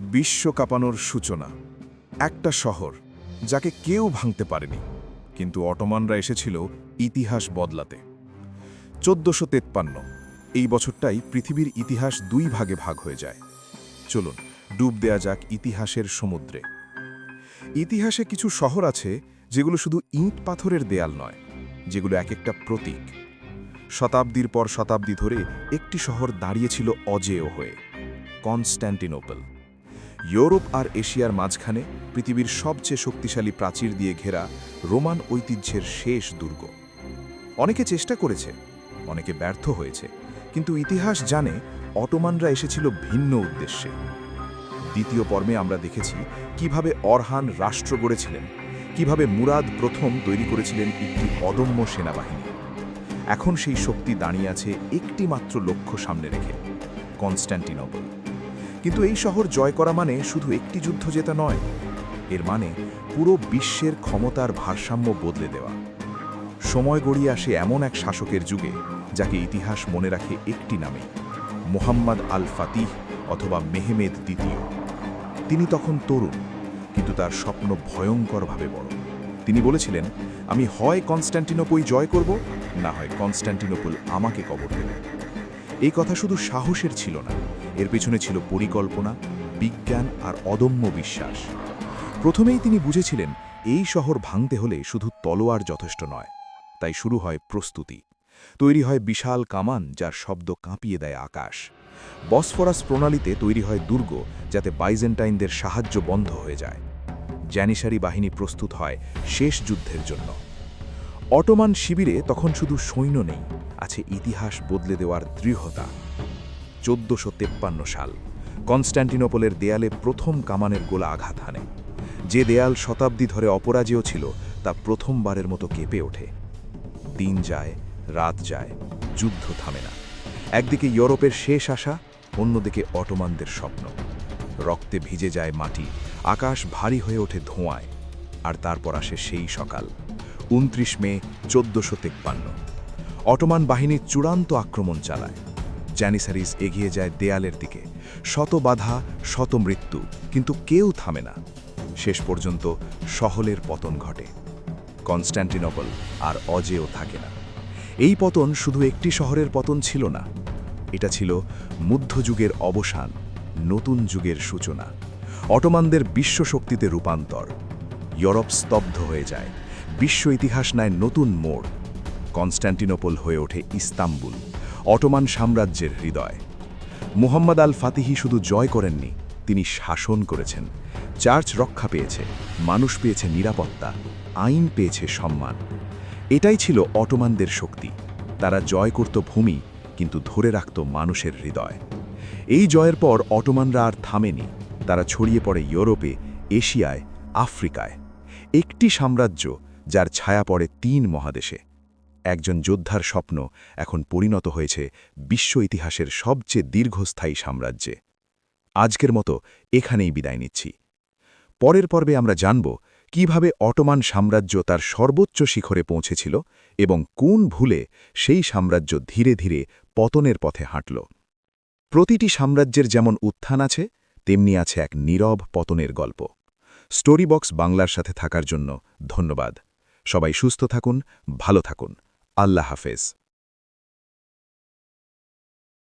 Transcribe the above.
বিশ্ব কাঁপানোর সূচনা। একটা শহর যাকে কেউ ভাঙতে পারেনি, কিন্তু অটোমানরা এসেছিল ইতিহাস বদলাতে। চোদ্দশো তেপ্পান্ন, এই বছরটাই পৃথিবীর ইতিহাস দুই ভাগে ভাগ হয়ে যায়। চলুন, ডুব দেয়া যাক ইতিহাসের সমুদ্রে। ইতিহাসে কিছু শহর আছে যেগুলো শুধু ইঁট পাথরের দেয়াল নয়, যেগুলো এক একটা প্রতীক। শতাব্দীর পর শতাব্দী ধরে একটি শহর দাঁড়িয়েছিল অজেয় হয়ে কনস্ট্যান্টিনোপল ইউরোপ আর এশিয়ার মাঝখানে পৃথিবীর সবচেয়ে শক্তিশালী প্রাচীর দিয়ে ঘেরা রোমান ঐতিহ্যের শেষ দুর্গ। অনেকে চেষ্টা করেছে, অনেকে ব্যর্থ হয়েছে, কিন্তু ইতিহাস জানে অটোমানরা এসেছিল ভিন্ন উদ্দেশ্যে। দ্বিতীয় পর্বে আমরা দেখেছি কীভাবে অরহান রাষ্ট্র গড়েছিলেন, কীভাবে মুরাদ প্রথম তৈরি করেছিলেন একটি অদম্য সেনাবাহিনী। এখন সেই শক্তি দাঁড়িয়ে আছে একটি মাত্র লক্ষ্য সামনে রেখে কনস্ট্যান্টিনোপল কিন্তু এই শহর জয় করা মানে শুধু একটি যুদ্ধ জেতা নয়। এর মানে পুরো বিশ্বের ক্ষমতার ভারসাম্য বদলে দেওয়া। সময় গড়িয়ে আসে এমন এক শাসকের যুগে, যাকে ইতিহাস মনে রাখে একটি নামে, মোহাম্মদ আল ফাতিহ অথবা মেহমেদ দ্বিতীয়। তিনি তখন তরুণ, কিন্তু তার স্বপ্ন ভয়ঙ্করভাবে বড়। তিনি বলেছিলেন, আমি হয় কনস্ট্যান্টিনোপল জয় করব, না হয় কনস্ট্যান্টিনোপল আমাকে কবর দেবে। এই কথা শুধু সাহসের ছিল না, এর পেছনে ছিল পরিকল্পনা, বিজ্ঞান আর অদম্য বিশ্বাস। প্রথমেই তিনি বুঝেছিলেন, এই শহর ভাঙতে হলে শুধু তলোয়ার যথেষ্ট নয়, তাই শুরু হয় প্রস্তুতি। তৈরি হয় বিশাল কামান যার শব্দ কাঁপিয়ে দেয় আকাশ। বসফরাস প্রণালীতে তৈরি হয় দুর্গ, যাতে বাইজেন্টাইনদের সাহায্য বন্ধ হয়ে যায়। জ্যানিসারি বাহিনী প্রস্তুত হয় শেষ যুদ্ধের জন্য। অটোমান শিবিরে তখন শুধু সৈন্য নেই আছে ইতিহাস বদলে দেওয়ার দৃঢ়তা। চোদ্দশো তেপ্পান্ন সাল কনস্ট্যান্টিনোপলের দেয়ালে প্রথম কামানের গোলা আঘাত হানে। যে দেয়াল শতাব্দী ধরে অপরাজেয় ছিল, তা প্রথমবারের মতো কেঁপে ওঠে। দিন যায়, রাত যায়, যুদ্ধ থামে না। একদিকে ইউরোপের শেষ আশা, অন্যদিকে অটোমানদের স্বপ্ন। রক্তে ভিজে যায় মাটি, আকাশ ভারী হয়ে ওঠে ধোঁয়ায়। আর তারপর আসে সেই সকাল, উনত্রিশ মে চোদ্দশো তেপ্পান্ন। অটোমান বাহিনী চূড়ান্ত আক্রমণ চালায়। জ্যানিসারিস এগিয়ে যায় দেয়ালের দিকে। শত বাধা, শত মৃত্যু, কিন্তু কেউ থামে না। শেষ পর্যন্ত সহলের পতন ঘটে। কনস্ট্যান্টিনোপল আর অজেও থাকে না। এই পতন শুধু একটি শহরের পতন ছিল না। এটা ছিল মধ্যযুগের অবসান, নতুন যুগের সূচনা। অটোমানদের বিশ্বশক্তিতে রূপান্তর। ইউরোপ স্তব্ধ হয়ে যায়। বিশ্ব ইতিহাস নেয় নতুন মোড়। কনস্ট্যান্টিনোপল হয়ে ওঠে ইস্তাম্বুল, অটোমান সাম্রাজ্যের হৃদয়। মুহাম্মদ আল ফাতিহি শুধু জয় করেননি, তিনি শাসন করেছেন। চার্চ রক্ষা পেয়েছে, মানুষ পেয়েছে নিরাপত্তা, আইন পেয়েছে সম্মান। এটাই ছিল অটোমানদের শক্তি। তারা জয় করত ভূমি, কিন্তু ধরে রাখত মানুষের হৃদয়। এই জয়ের পর অটোমানরা আর থামেনি, তারা ছড়িয়ে পড়ে ইউরোপে, এশিয়ায়, আফ্রিকায়। একটি সাম্রাজ্য, যার ছায়া পড়ে তিন মহাদেশে। একজন যোদ্ধার স্বপ্ন এখন পরিণত হয়েছে বিশ্ব ইতিহাসের সবচেয়ে দীর্ঘস্থায়ী সাম্রাজ্যে। আজকের মতো এখানেই বিদায় নিচ্ছি। পরের পর্বে আমরা জানব কীভাবে অটোমান সাম্রাজ্য তার সর্বোচ্চ শিখরে পৌঁছেছিল এবং কোন ভুলে সেই সাম্রাজ্য ধীরে ধীরে পতনের পথে হাঁটল। প্রতিটি সাম্রাজ্যের যেমন উত্থান আছে, তেমনি আছে এক নীরব পতনের গল্প। স্টোরিবক্স বাংলার সাথে থাকার জন্য ধন্যবাদ। সবাই সুস্থ থাকুন, ভালো থাকুন। আল্লাহ হাফেজ।